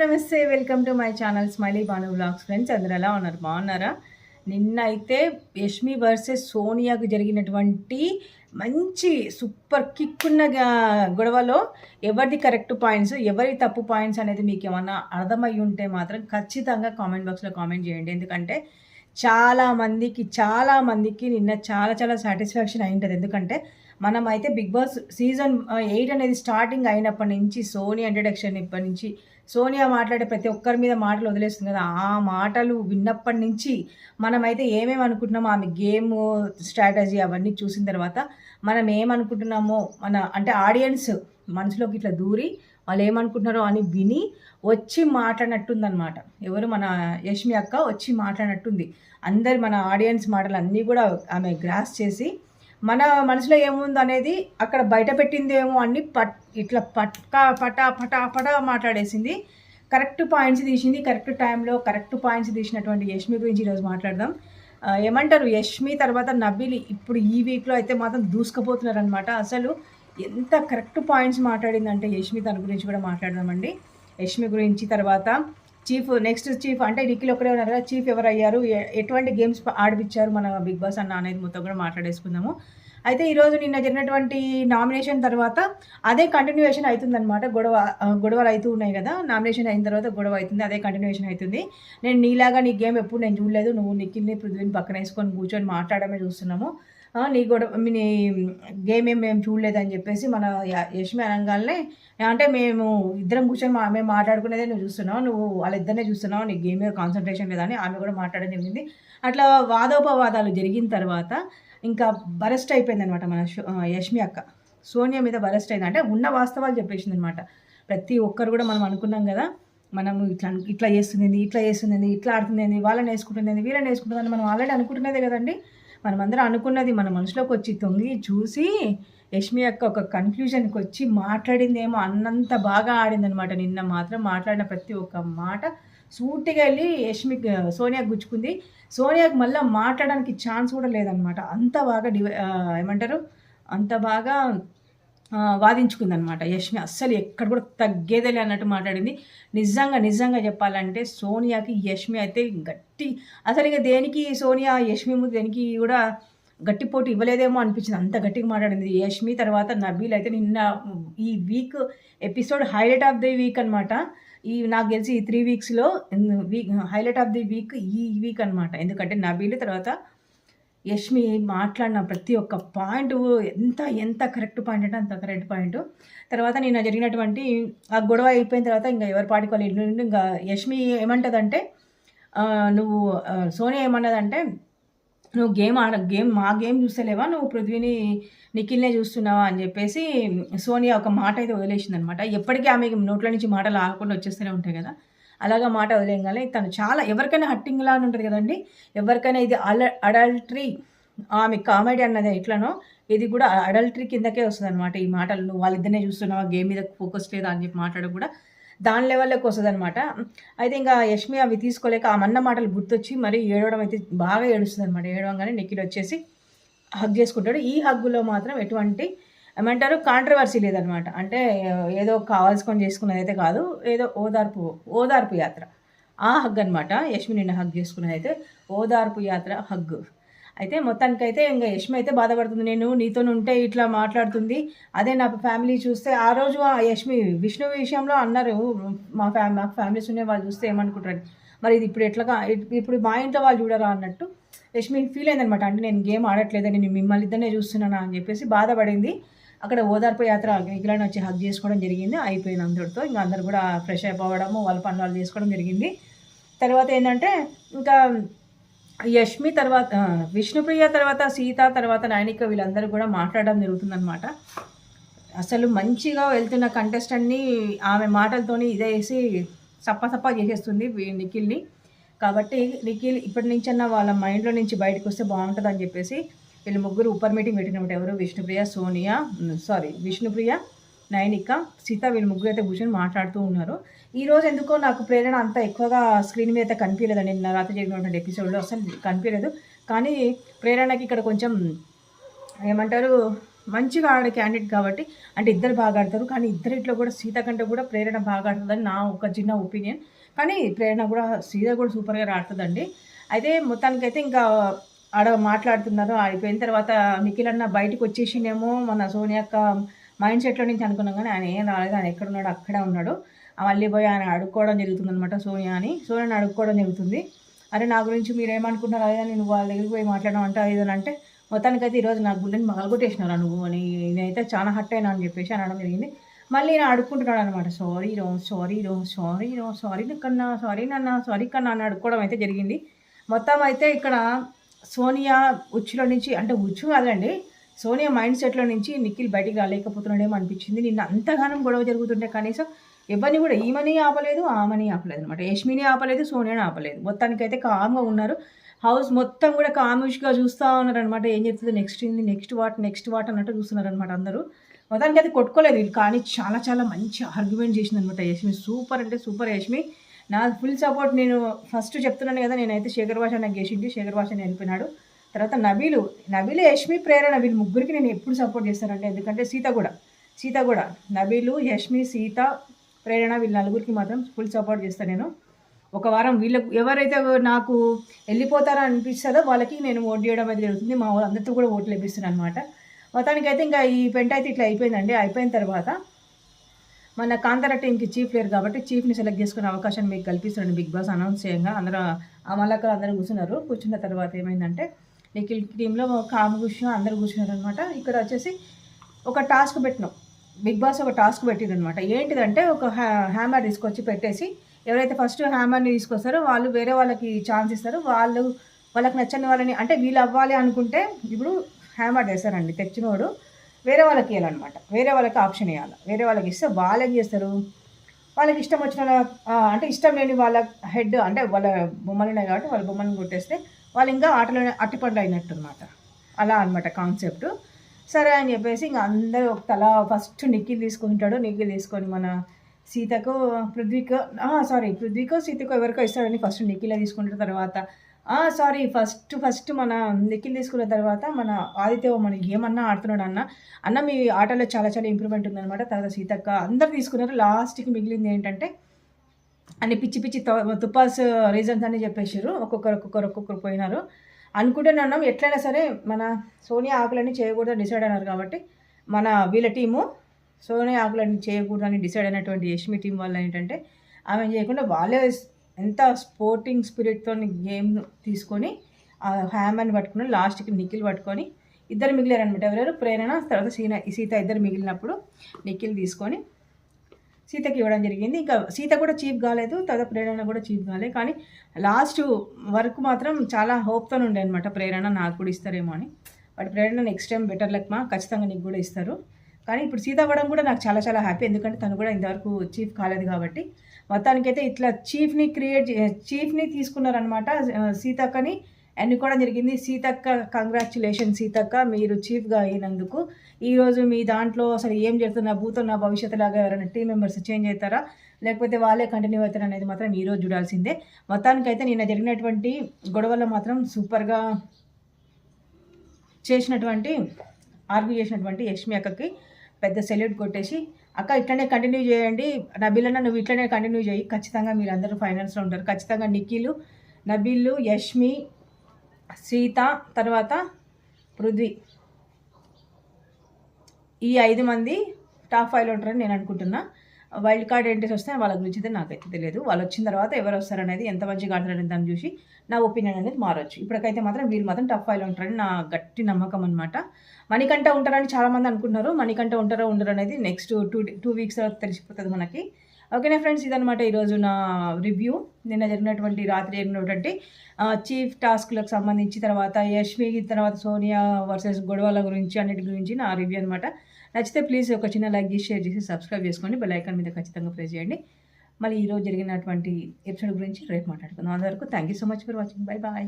నమస్తే welcome to my channel smiley Banu vlogs friends. అందరు ఎలా ఉన్నారు? బాగున్నారా? నిన్న అయితే యష్మి వర్సెస్ సోనియాకు జరిగినటువంటి మంచి సూపర్ కిక్ ఉన్న గొడవలో ఎవరిది కరెక్ట్ పాయింట్స్ ఎవరి తప్పు పాయింట్స్ అనేది మీకు ఏమన్నా అర్థమై ఉంటే మాత్రం ఖచ్చితంగా కామెంట్ బాక్స్లో కామెంట్ చేయండి. ఎందుకంటే చాలా మందికి చాలా మందికి నిన్న చాలా చాలా సాటిస్ఫాక్షన్ అయి ఉంటుంది ఎందుకంటే మనం అయితే బిగ్ బాస్ సీజన్ ఎయిట్ అనేది స్టార్టింగ్ అయినప్పటి నుంచి సోనీ ఇంట్రడక్షన్ ఇప్పటి నుంచి సోనియా మాట్లాడే ప్రతి ఒక్కరి మీద మాటలు వదిలేస్తుంది కదా ఆ మాటలు విన్నప్పటి నుంచి మనమైతే ఏమేమి అనుకుంటున్నామో ఆమె గేమ్ స్ట్రాటజీ అవన్నీ చూసిన తర్వాత మనం ఏమనుకుంటున్నామో మన అంటే ఆడియన్స్ మనసులోకి ఇట్లా దూరి వాళ్ళు ఏమనుకుంటున్నారో అని విని వచ్చి మాట్లాడినట్టుందనమాట ఎవరు మన యష్మి అక్క వచ్చి మాట్లాడినట్టుంది. అందరు మన ఆడియన్స్ మాటలు అన్నీ కూడా ఆమె గ్రాస్ చేసి మన మనసులో ఏముంది అనేది అక్కడ బయట పెట్టిందేమో అన్ని పట్ ఇట్లా పట్కా పటా పటా పటా మాట్లాడేసింది. కరెక్ట్ పాయింట్స్ తీసింది కరెక్ట్ టైంలో కరెక్ట్ పాయింట్స్ తీసినటువంటి యష్మి గురించి ఈరోజు మాట్లాడదాం. ఏమంటారు? యష్మి తర్వాత నబిలి ఇప్పుడు ఈ వీక్లో అయితే మాత్రం దూసుకుపోతున్నారు అనమాట అసలు ఎంత కరెక్ట్ పాయింట్స్ మాట్లాడిందంటే యష్మి తన గురించి కూడా మాట్లాడదామండి. యష్మి గురించి తర్వాత చీఫ్ నెక్స్ట్ చీఫ్ అంటే నిఖిల్ ఒకరే ఉన్నారు కదా చీఫ్ ఎవరు అయ్యారు ఎటువంటి గేమ్స్ ఆడిపించారు మన బిగ్ బాస్ అన్న అనేది మొత్తం కూడా మాట్లాడేసుకుందాము. అయితే ఈరోజు నిన్న జరిగినటువంటి నామినేషన్ తర్వాత అదే కంటిన్యూషన్ అవుతుందన్నమాట గొడవ గొడవలు అవుతూ ఉన్నాయి కదా నామినేషన్ అయిన తర్వాత గొడవ అవుతుంది అదే కంటిన్యూషన్ అవుతుంది నేను నీలాగా నీ గేమ్ ఎప్పుడు నేను చూడలేదు నువ్వు నిఖిల్ని పృథ్వీని పక్కన వేసుకొని కూర్చొని మాట్లాడమే చూస్తున్నాము. నీ గొడవ మీ- నీ గేమ్ ఏం మేము చూడలేదని చెప్పేసి మన యశ్మి యష్మి అనగానే అంటే మేము ఇద్దరం కూర్చొని మా మేము మాట్లాడుకునేదే నువ్వు చూస్తున్నావు నువ్వు వాళ్ళిద్దరినే చూస్తున్నావు నీ గేమ్ మీద కాన్సన్ట్రేషన్ లేదని ఆమె కూడా మాట్లాడడం జరిగింది. అట్లా వాదోపవాదాలు జరిగిన తర్వాత ఇంకా బరెస్ట్ అయిపోయింది అనమాట మన యష్మి అక్క. సోనియా మీద బరెస్ట్ అయింది. అంటే ఉన్న వాస్తవాలు చెప్పేసింది అనమాట ప్రతి ఒక్కరు కూడా మనం అనుకున్నాం కదా మనం ఇట్లా ఇట్లా చేస్తుంది ఇట్లా చేస్తుంది ఇట్లా ఆడుతుంది వాళ్ళని వేసుకుంటుంది వీళ్ళని వేసుకుంటుంది మనం ఆల్రెడీ అనుకుంటున్నదే కదండి. మనం అందరం అనుకున్నది మన మనసులోకి వచ్చి తొంగి చూసి యష్మి యొక్క ఒక కన్ఫ్యూజన్కి వచ్చి మాట్లాడిందేమో అన్నంత బాగా ఆడిందనమాట నిన్న మాత్రం మాట్లాడిన ప్రతి ఒక్క మాట సూటిగా వెళ్ళి యష్మి సోనియాకి గుచ్చుకుంది. సోనియాకి మళ్ళీ మాట్లాడడానికి ఛాన్స్ కూడా లేదనమాట అంత బాగా డివై ఏమంటారు? అంత బాగా వాదించుకుంది అనమాట యష్మి అస్సలు ఎక్కడ కూడా తగ్గేదేలే అన్నట్టు మాట్లాడింది. నిజంగా నిజంగా చెప్పాలంటే సోనియాకి యష్మి అయితే గట్టి అసలు ఇక దేనికి సోనియా యష్మి ముందు దేనికి కూడా గట్టి పోటీ ఇవ్వలేదేమో అనిపించింది. అంత గట్టిగా మాట్లాడింది యష్మి. తర్వాత నబీల్ అయితే నిన్న ఈ week episode highlight of the week అనమాట ఈ నాకు తెలిసి ఈ three వీక్స్లో week highlight of the week ఈ వీక్ అనమాట ఎందుకంటే నబీల్ తర్వాత యష్మి మాట్లాడిన ప్రతి ఒక్క పాయింట్ ఎంత ఎంత కరెక్ట్ పాయింట్ అంటే అంత కరెక్ట్ పాయింట్. తర్వాత నేను జరిగినటువంటి ఆ గొడవ అయిపోయిన తర్వాత ఇంకా ఎవరి పాటికి వాళ్ళు ఇంటి ఇంకా యష్మి ఏమంటుందంటే నువ్వు సోనియా ఏమన్నదంటే నువ్వు గేమ్ ఆడ గేమ్ మా గేమ్ చూస్తలేవా? నువ్వు పృథ్వీని నిఖిల్నే చూస్తున్నావా? అని చెప్పేసి సోనియా ఒక మాట అయితే వదిలేసింది అనమాట ఎప్పటికీ ఆమె నోట్ల నుంచి మాటలు ఆగకుండా వచ్చేస్తూనే ఉంటాయి కదా. అలాగా మాట వదిలేయగానే తను చాలా ఎవరికైనా హట్టింగ్ లాగా ఉంటుంది కదండి. ఎవరికైనా ఇది అల అడల్టరీ ఆమె కామెడీ అన్నది ఎట్లనో ఇది కూడా అడల్టరీ కిందకే వస్తుంది అనమాట ఈ మాటలు. నువ్వు వాళ్ళిద్దరినే చూస్తున్నావా? గేమ్ మీద ఫోకస్ లేదా అని చెప్పి మాట్లాడడం కూడా దాని లెవెల్లోకి వస్తుంది అనమాట అయితే ఇంకా యష్మి అవి తీసుకోలేక ఆ మన్న మాటలు గుర్తొచ్చి మరి ఏడవడం అయితే బాగా ఏడుస్తుంది అనమాట ఏడవంగానే నిఖిల్ వచ్చేసి హగ్ చేసుకుంటాడు. ఈ హగ్గులో మాత్రం ఎటువంటి ఏమంటారు? కాంట్రవర్సీ లేదనమాట. అంటే ఏదో కావాల్సుకొని చేసుకున్నది అయితే కాదు ఏదో ఓదార్పు ఓదార్పు యాత్ర. ఆ హగ్ అనమాట యష్మి నిన్న హగ్ చేసుకున్నది అయితే ఓదార్పు యాత్ర హగ్. అయితే మొత్తానికైతే ఇంకా యష్మి అయితే బాధపడుతుంది. నేను నీతో ఉంటే ఇట్లా మాట్లాడుతుంది. అదే నా ఫ్యామిలీ చూస్తే ఆ రోజు ఆ యష్మి విష్ణు విషయంలో అన్నారు. మా ఫ్యామిలీ మా ఫ్యామిలీస్ ఉన్నాయి వాళ్ళు చూస్తే ఏమనుకుంటారు? మరి ఇది ఇప్పుడు ఎట్లా ఇప్పుడు మా ఇంట్లో వాళ్ళు చూడరా అన్నట్టు యష్మి ఫీల్ అయిందనమాట అంటే నేను గేమ్ ఆడట్లేదని నేను మిమ్మల్ని ఇద్దరినే చూస్తున్నానా అని చెప్పేసి బాధపడింది. అక్కడ ఓదార్పు యాత్ర నిఖిలని వచ్చి హగ్ చేసుకోవడం జరిగింది. అయిపోయింది అందరితో. ఇంకా అందరు కూడా ఫ్రెష్ అయిపోవడము వాళ్ళ పనులు వాళ్ళు చేసుకోవడం జరిగింది. తర్వాత ఏంటంటే ఇంకా యష్మి తర్వాత విష్ణుప్రియ తర్వాత సీత తర్వాత నాయనిక వీళ్ళందరూ కూడా మాట్లాడడం జరుగుతుందనమాట అసలు మంచిగా వెళ్తున్న కంటెస్టెంట్ని ఆమె మాటలతోని ఇదేసి సప్ప సప్ప చేసేస్తుంది నిఖిల్ని. కాబట్టి నిఖిల్ ఇప్పటి నుంచన్నా వాళ్ళ మైండ్లో నుంచి బయటకు వస్తే బాగుంటుంది అని చెప్పేసి వీళ్ళు ముగ్గురు ఉపర్ మీటింగ్ పెట్టినప్పుడు ఎవరు? విష్ణుప్రియ సోనియా సారీ విష్ణుప్రియ నైనిక సీత వీళ్ళు ముగ్గురు అయితే కూర్చొని మాట్లాడుతూ ఉన్నారు. ఈ రోజు ఎందుకో నాకు ప్రేరణ అంత ఎక్కువగా స్క్రీన్ మీద అయితే కనిపించలేదండి నిన్న రాత్రి జరిగినటువంటి ఎపిసోడ్లో అసలు కనిపించలేదు. కానీ ప్రేరణకి ఇక్కడ కొంచెం ఏమంటారు? మంచిగా ఆడే క్యాండిడేట్ కాబట్టి అంటే ఇద్దరు బాగా ఆడతారు. కానీ ఇద్దరిట్లో కూడా సీత కంటే కూడా ప్రేరణ బాగా ఆడుతుందని నా ఒక చిన్న ఒపీనియన్ కానీ ప్రేరణ కూడా సీత కూడా సూపర్గా ఆడుతుందండి. అయితే మొత్తానికైతే ఇంకా ఆడ మాట్లాడుతున్నారు అయిపోయిన తర్వాత నిఖిల్ అన్న బయటకు వచ్చేసిండేమో మన సోనియక్క మైండ్ సెట్లో నుంచి అనుకున్నాం కానీ ఆయన ఏం రాలేదు ఆయన ఎక్కడున్నాడు అక్కడే ఉన్నాడు. మళ్ళీ పోయి ఆయన అడుక్కోవడం జరుగుతుంది అనమాట సోనియా అని. సోనియాని అడుక్కోవడం జరుగుతుంది. అరే నా గురించి మీరు అదే నేను వాళ్ళ దగ్గరికి పోయి మాట్లాడడం అంటే అది అంటే మొత్తానికైతే ఈరోజు నా గుండెని మగలగొట్టేసినారా నువ్వు అని. నేనైతే చాలా హట్ అయినా అని చెప్పేసి అనడం జరిగింది. మళ్ళీ నేను అడుక్కుంటున్నాడు అనమాట సారీ రో సారీ రో సారీ రో సారీ కన్నా సారీ నాన్న సారీ కన్నా అని అడుక్కోవడం అయితే జరిగింది. మొత్తం అయితే ఇక్కడ సోనియా ఉచ్చులో నుంచి అంటే ఉచ్చు కాదండి సోనియా మైండ్ సెట్లో నుంచి నిఖిల్ బయటికి రాలేకపోతున్నాడేమో అనిపించింది. నిన్న అంతగానం గొడవ జరుగుతుంటే కనీసం ఎవరిని కూడా ఈమెని ఆపలేదు ఆమెని ఆపలేదు అనమాట యష్మిని ఆపలేదు సోనియాని ఆపలేదు. మొత్తానికైతే కామ్గా ఉన్నారు. హౌస్ మొత్తం కూడా కాముష్గా చూస్తూ ఉన్నారనమాట ఏం చెప్తుంది? నెక్స్ట్ ఏంది? Next what? Next what? అన్నట్టు చూస్తున్నారనమాట అందరూ. మొత్తానికి అయితే కొట్టుకోలేదు కానీ చాలా చాలా మంచి ఆర్గ్యుమెంట్ చేసింది అనమాట యష్మి. సూపర్ అంటే సూపర్ యష్మి. నా ఫుల్ సపోర్ట్ నేను ఫస్ట్ చెప్తున్నాను కదా నేనైతే శేఖర్ భాష నాకు చేసింది శేఖర్ భాష వెళ్ళిపోయినాడు. తర్వాత నబీలు నబీలు యష్మి ప్రేరణ వీళ్ళు ముగ్గురికి నేను ఎప్పుడు సపోర్ట్ చేస్తానంటే ఎందుకంటే సీత కూడా సీత కూడా. నబీలు యష్మి సీత ప్రేరణ వీళ్ళ నలుగురికి మాత్రం ఫుల్ సపోర్ట్ చేస్తాను నేను. ఒక వారం వీళ్ళకు ఎవరైతే నాకు వెళ్ళిపోతారో అనిపిస్తుందో వాళ్ళకి నేను ఓట్ చేయడం అనేది జరుగుతుంది. మా వాళ్ళందరితో కూడా ఓట్లు లభిస్తున్నాను అనమాట మొత్తానికి అయితే ఇంకా ఈ పెంట అయితే ఇట్లా అయిపోయిందండి. అయిపోయిన తర్వాత మన కాంతార టీంకి చీఫ్ లేరు కాబట్టి చీఫ్ని సెలెక్ట్ చేసుకునే అవకాశం మీకు కల్పిస్తున్నాడు బిగ్ బాస్ అనౌన్స్ చేయంగా. అందరూ ఆ మల్లక్కలు అందరూ కూర్చున్నారు. కూర్చున్న తర్వాత ఏమైందంటే నిఖిల్ టీంలో కాము కూర్చున్న అందరూ కూర్చున్నారు అనమాట ఇక్కడ వచ్చేసి ఒక టాస్క్ పెట్టినాం. బిగ్ బాస్ ఒక టాస్క్ పెట్టిరనమాట ఏంటిదంటే ఒక హ్యా హ్యామర్ తీసుకొచ్చి పెట్టేసి ఎవరైతే ఫస్ట్ హ్యామర్ని తీసుకొస్తారో వాళ్ళు వేరే వాళ్ళకి ఛాన్స్ ఇస్తారు. వాళ్ళు వాళ్ళకి నచ్చని వాళ్ళని అంటే వీళ్ళు అవ్వాలి అనుకుంటే ఇప్పుడు హ్యామర్ చేస్తారండి తెచ్చినోడు. వేరే వాళ్ళకి ఇవ్వాలన్నమాట వేరే వాళ్ళకి ఆప్షన్ ఇవ్వాలి వేరే వాళ్ళకి ఇస్తే వాళ్ళు ఏం చేస్తారు? వాళ్ళకి ఇష్టం వచ్చిన అంటే ఇష్టం లేని వాళ్ళ హెడ్ అంటే వాళ్ళ బొమ్మలు ఉన్నాయి కాబట్టి వాళ్ళ బొమ్మలను కొట్టేస్తే వాళ్ళు ఇంకా ఆటలో అట్టిపండ్లు అయినట్టు అనమాట అలా అనమాట కాన్సెప్ట్. సరే అని చెప్పేసి ఇంకా అందరూ ఒక తల ఫస్ట్ నిఖిల్ తీసుకుంటాడు. నిఖిల్ తీసుకొని మన సీతకు పృథ్వీకో సారీ పృథ్వీకో సీతకో ఎవరికో ఇస్తాడని ఫస్ట్ నిఖిల్ తీసుకుంటారు. తర్వాత సారీ ఫస్ట్ ఫస్ట్ మన నిఖిల్ తీసుకున్న తర్వాత మన ఆదిత్య మన ఏమన్నా ఆడుతున్నాడు అన్న. అన్న మీ ఆటలో చాలా చాలా ఇంప్రూవ్మెంట్ ఉందన్నమాట. తర్వాత సీతక్క అందరు తీసుకున్నారు. లాస్ట్కి మిగిలింది ఏంటంటే అన్ని పిచ్చి పిచ్చి తుపాస్ uh, రీజన్స్ అని చెప్పేసారు ఒక్కొక్కరు ఒక్కొక్కరు ఒక్కొక్కరు పోయినారు. అనుకుంటున్నాం ఎట్లయినా సరే మన సోనియా ఆకులన్నీ చేయకూడదని డిసైడ్ అయినారు కాబట్టి మన వీళ్ళ టీము సోనియా ఆకులన్నీ చేయకూడదని డిసైడ్ అయినటువంటి యష్మి టీం వల్ల ఏంటంటే ఆమె చేయకుండా వాళ్ళే ఎంత స్పోర్టింగ్ స్పిరిట్తో గేమ్ తీసుకొని ఆ హ్యామర్ని పట్టుకుని లాస్ట్కి నిఖిల్ పట్టుకొని ఇద్దరు మిగిలారనమాట ఎవరెవరు? ప్రేరణ తర్వాత సీన సీత ఇద్దరు మిగిలినప్పుడు నిఖిల్ తీసుకొని సీతకి ఇవ్వడం జరిగింది. ఇంకా సీత కూడా చీప్ కాలేదు తర్వాత ప్రేరణ కూడా చీప్ కాలేదు కానీ లాస్ట్ వరకు మాత్రం చాలా హోప్తో ఉండే అనమాట ప్రేరణ నాకు కూడా ఇస్తారేమో అని. But Prerana next time better luck మా. ఖచ్చితంగా నీకు కూడా ఇస్తారు. కానీ ఇప్పుడు సీత అవ్వడం కూడా నాకు చాలా చాలా హ్యాపీ. ఎందుకంటే తను కూడా ఇంతవరకు చీఫ్ కాలేదు కాబట్టి మొత్తానికైతే ఇట్లా చీఫ్ని క్రియేట్ చీఫ్ని తీసుకున్నారనమాట సీతక్కని. ఎన్నుకోవడం జరిగింది. సీతక్క కంగ్రాచులేషన్ సీతక్క మీరు చీఫ్గా అయినందుకు. ఈరోజు మీ దాంట్లో అసలు ఏం చేస్తున్నా భూతున్న భవిష్యత్తులాగా ఎవరైనా టీం మెంబర్స్ చేంజ్ అవుతారా? లేకపోతే వాళ్ళే కంటిన్యూ అవుతారా అనేది మాత్రం ఈరోజు చూడాల్సిందే. మొత్తానికైతే నిన్న జరిగినటువంటి గొడవల్లో మాత్రం సూపర్గా చేసినటువంటి ఆర్గ్యూ చేసినటువంటి యష్మి అక్కకి. పెద్ద సెల్యూట్ కొట్టేసి అక్క ఇట్లనే కంటిన్యూ చేయండి. నబీలన్న నువ్వు ఇట్లనే కంటిన్యూ చేయి. ఖచ్చితంగా మీరు అందరూ ఫైనాన్స్లో ఉంటారు. ఖచ్చితంగా నిఖిలు నబీలు యష్మి సీత తర్వాత పృథ్వీ. ఈ ఐదు మంది టాప్ ఫైవ్లో ఉంటారని నేను అనుకుంటున్నా. వైల్డ్ కార్డ్ ఎంట్రీస్ వస్తే వాళ్ళ గురించి అయితే నాకైతే తెలియదు. వాళ్ళు వచ్చిన తర్వాత ఎవరు వస్తారనేది ఎంత మంచిగా ఆడతారని దాన్ని చూసి నా ఒపీనియన్ అనేది మారచ్చు. ఇప్పటికైతే మాత్రం వీళ్ళు మాత్రం టఫ్ ఫైల్ ఉంటారని నా గట్టి నమ్మకం అనమాట మణికంట ఉంటారని చాలామంది అనుకుంటున్నారు. మణికంట ఉంటారో ఉండరు అనేది నెక్స్ట్ టూ టూ వీక్స్ తర్వాత తెలిసిపోతుంది మనకి. ఓకేనా ఫ్రెండ్స్? ఇదనమాట ఈరోజు నా రివ్యూ నిన్న జరిగినటువంటి రాత్రి జరిగినటువంటి చీఫ్ టాస్క్లకు సంబంధించి తర్వాత యష్మి తర్వాత సోనియా వర్సెస్ గొడవల గురించి అన్నిటి గురించి నా రివ్యూ అనమాట నచ్చితే ప్లీజ్ ఒక చిన్న లైక్ చేసి షేర్ చేసి సబ్స్క్రైబ్ చేసుకోండి. బెల్ ఐకాన్ మీద ఖచ్చితంగా ప్రెస్ చేయండి. మళ్ళీ ఈరోజు జరిగినటువంటి ఎపిసోడ్ గురించి రేపు మాట్లాడుకుందాం. అంతవరకు thank you so much for watching bye bye